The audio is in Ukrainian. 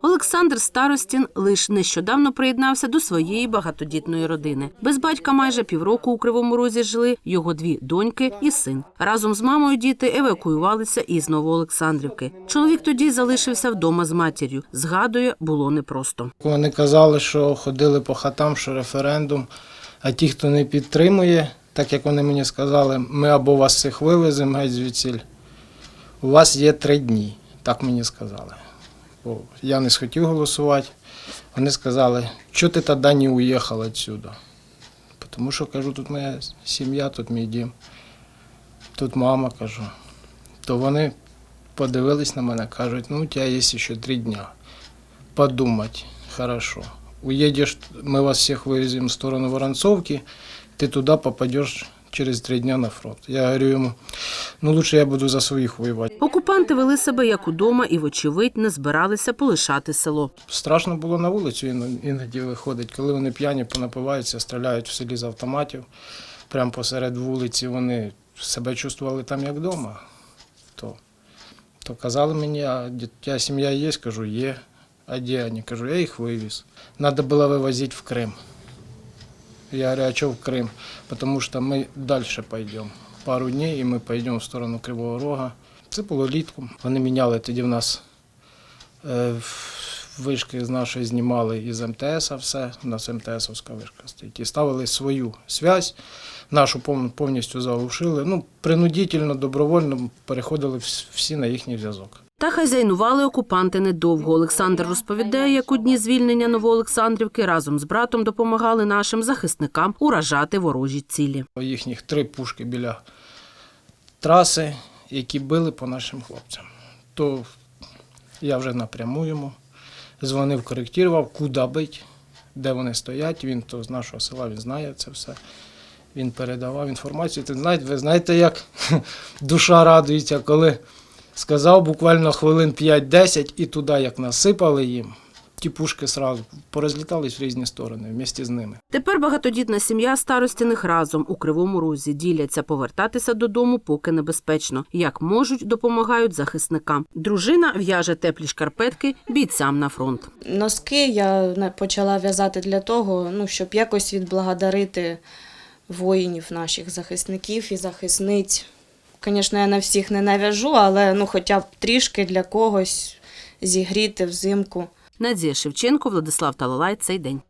Олександр Старостін лише нещодавно приєднався до своєї багатодітної родини. Без батька майже півроку у Кривому Розі жили його дві доньки і син. Разом з мамою діти евакуювалися із Новоолександрівки. Чоловік тоді залишився вдома з матір'ю. Згадує, було непросто. Вони казали, що ходили по хатам, що референдум. А ті, хто не підтримує, так як вони мені сказали, ми або вас всіх вивеземо геть звідсіль. У вас є три дні. Так мені сказали Бо я не схотів голосувати. Вони сказали, що ти тоді не уїхав відсюди? Тому що кажу, тут моя сім'я, тут мій дім, тут мама кажу. То вони подивились на мене, кажуть, ну у тебе є ще три дня подумать хорошо. Уедешь, мы вас всех вывезем в сторону Воронцовки, ты туда попадешь через три дня на фронт. Я говорю ему, ну лучше я буду за своих воевать. Окупанти вели себе як удома і, вочевидь, не збиралися полишати село. Страшно було на вулицю іноді виходить, коли вони п'яні понапиваються, стріляють в селі з автоматів. Прямо посеред вулиці вони себе чувствували там як вдома. То, то казали мені, а тебе сім'я є? Кажу, є. А де вони? Кажу, я їх вивіз. Надо було вивозити в Крим. Я говорю, а что в Крым? Потому что мы дальше пойдем. Пару днів і ми поїдемо в сторону Кривого Рога. Це було літком. Вони міняли тоді в нас е, вишки з нашої знімали із МТС, все, у нас МТСовська вишка стоїть. І ставили свою связь, нашу повністю заглушили. Ну, принудительно, добровольно переходили всі на їхній зв'язок. Та хазяйнували окупанти недовго. Олександр розповідає, як у дні звільнення Новоолександрівки разом з братом допомагали нашим захисникам уражати ворожі цілі. Їхніх три пушки біля траси, які били по нашим хлопцям. То я вже напряму йому дзвонив, коректував, куди бить, де вони стоять. Він то з нашого села він знає це все. Він передавав інформацію. Ти знаєте, ви знаєте, як душа радується, коли сказав буквально хвилин 5-10 і туди, як насипали їм, ті пушки сразу порозлітались в різні сторони вместе з ними. Тепер багатодітна сім'я старостіних разом у Кривому Розі діляться повертатися додому, поки небезпечно. Як можуть, допомагають захисникам. Дружина в'яже теплі шкарпетки бійцям на фронт. Носки я почала в'язати для того, ну, щоб якось відблагодарити воїнів наших захисників і захисниць. Звісно, я на всіх не нав'яжу, але ну, хоча б трішки для когось зігріти взимку. Надія Шевченко, Владислав Талалай. Цей день.